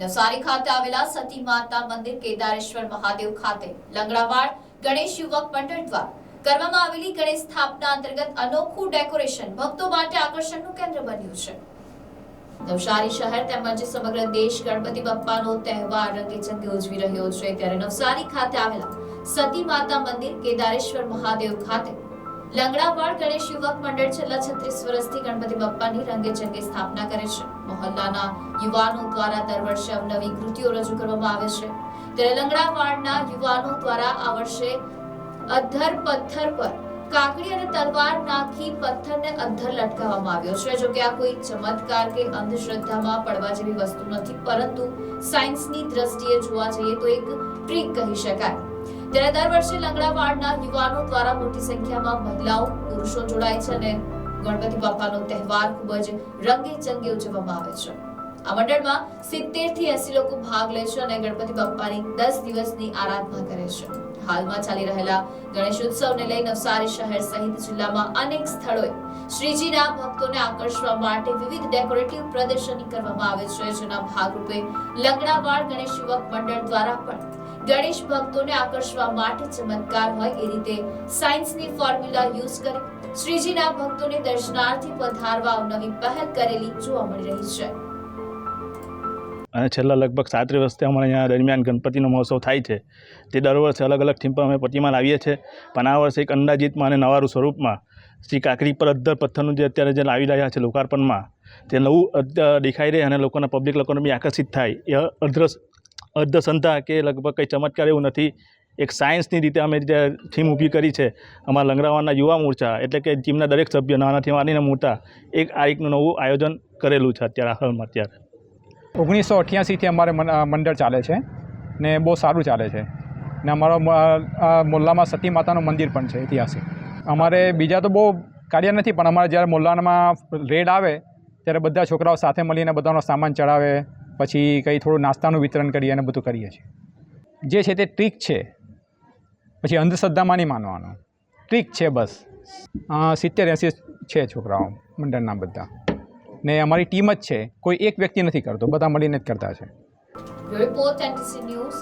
નવસારી ખાતે આવેલા સતી માતા મંદિર કેદારેશ્વર મહાદેવ ખાતે લંગડાવાડ ગણેશ યુવક મંડળ દ્વારા કરવામાં આવેલી ગણેશ સ્થાપના અંતર્ગત અનોખું ડેકોરેશન ભક્તો માટે આકર્ષણનું કેન્દ્ર બન્યું છે. નવસારી શહેર તેમજ સમગ્ર દેશ ગણપતિ બપ્પાનો તહેવાર રંગેચંગે ઉજવી રહ્યો છે. ત્યારે નવસારી ખાતે આવેલા સતી માતા મંદિર કેદારેશ્વર મહાદેવ ખાતે લંગડાવાડ ગણેશ યુવક મંડળ છેલ્લા છત્રીસ વર્ષથી ગણપતિ બાપ્પાની રંગેચંગે સ્થાપના કરે છે. મહોલ્લાના યુવાનો દ્વારા દર વર્ષે અવનવી કૃતિઓ રજૂ કરવામાં આવે છે. ત્યારે લંગડાવાડના યુવાનો દ્વારા આ વર્ષે અધર પથ્થર પર કાકડી અને તલવાર નાખી પથ્થરને અધ્ધર લટકાવવામાં આવ્યો છે. જો કે આ કોઈ ચમત્કાર કે અંધશ્રદ્ધામાં પડવા જેવી વસ્તુ નથી, પરંતુ સાયન્સની દ્રષ્ટિએ જોવા જઈએ તો એક ટ્રીક કહી શકાય. ત્યારે દર વર્ષે લંગડાવાડના યુવાનો દ્વારા મોટી સંખ્યામાં મહિલાઓ, પુરુષો જોડાય છે અને ગણપતિ બાપાનો તહેવાર ખૂબ જ રંગે ચંગે ઉજવવામાં આવે છે. આ મંડળમાં સિત્તેરથી એસી લોકો ભાગ લે છે અને ગણપતિ બાપાની દસ દિવસની આરાધના કરે છે. હાલમાં ચાલી રહેલા ગણેશ ઉત્સવને લઈ નવસારી શહેર સહિત જિલ્લામાં અનેક સ્થળોએ શ્રીજીના ભક્તોને આકર્ષવા માટે વિવિધ ડેકોરેટિવ પ્રદર્શની કરવામાં આવે છે, જેના ભાગરૂપે લંગડાવાડ ગણેશ યુવક મંડળ દ્વારા પણ ગણેશ ભક્તોને આકર્ષવા માટે ચમત્કાર હોય એ રીતે સાયન્સની ફોર્મ્યુલા યુઝ કરી શ્રીજીના ભક્તોને દર્શનાર્થી પધારવા નવી પહેલ કરેલી જોવા મળી રહી છે. અને છેલ્લા લગભગ સાત વર્ષથી અમારે અહીંયા દરમિયાન ગણપતિનો મહોત્સવ થાય છે. તે દર વર્ષે અલગ અલગ થીમ પર અમે પ્રતિમા લાવીએ છીએ. પણ આ વર્ષે એક અંદાજિતમાં અને નવારું સ્વરૂપમાં શ્રી કાકરી પર અદ્ધર પથ્થરનું જે અત્યારે જે લાવી રહ્યા છે લોકાર્પણમાં તે નવું દેખાઈ રહે અને લોકોના પબ્લિક લોકોને બી આકર્ષિત થાય એ અર્ધ અર્ધસંધા કે લગભગ કંઈ ચમત્કાર એવું નથી. એક સાયન્સની રીતે અમે જે થીમ ઊભી કરી છે, અમારા લંગરાવાના યુવા મોરચા, એટલે કે ટીમના દરેક સભ્ય, નાનાથી માંડીને મોટા એક આ એકનું નવું આયોજન કરેલું છે અત્યારે, હાલમાં અત્યારે. ઓગણીસો અઠ્યાસીથી અમારે મંડળ ચાલે છે ને બહુ સારું ચાલે છે. ને અમારો મોલ્લામાં સતી માતાનું મંદિર પણ છે ઐતિહાસિક. અમારે બીજા તો બહુ કાર્ય નથી, પણ અમારે જ્યારે મોલ્લામાં રેડ આવે, ત્યારે બધા છોકરાઓ સાથે મળીને બધાનો સામાન ચડાવે પછી કંઈ થોડું નાસ્તાનું વિતરણ કરીએ અને બધું કરીએ છીએ. જે છે તે ટ્રીક છે. પછી અંધશ્રદ્ધામાં નહીં માનવાનું. ટ્રીક છે બસ. સિત્તેર એંસી છે છોકરાઓ, મંડળના બધા. ને અમારી ટીમ જ છે. કોઈ એક વ્યક્તિ નથી કરતો. બધા મળીને જ કરતા છે. Report news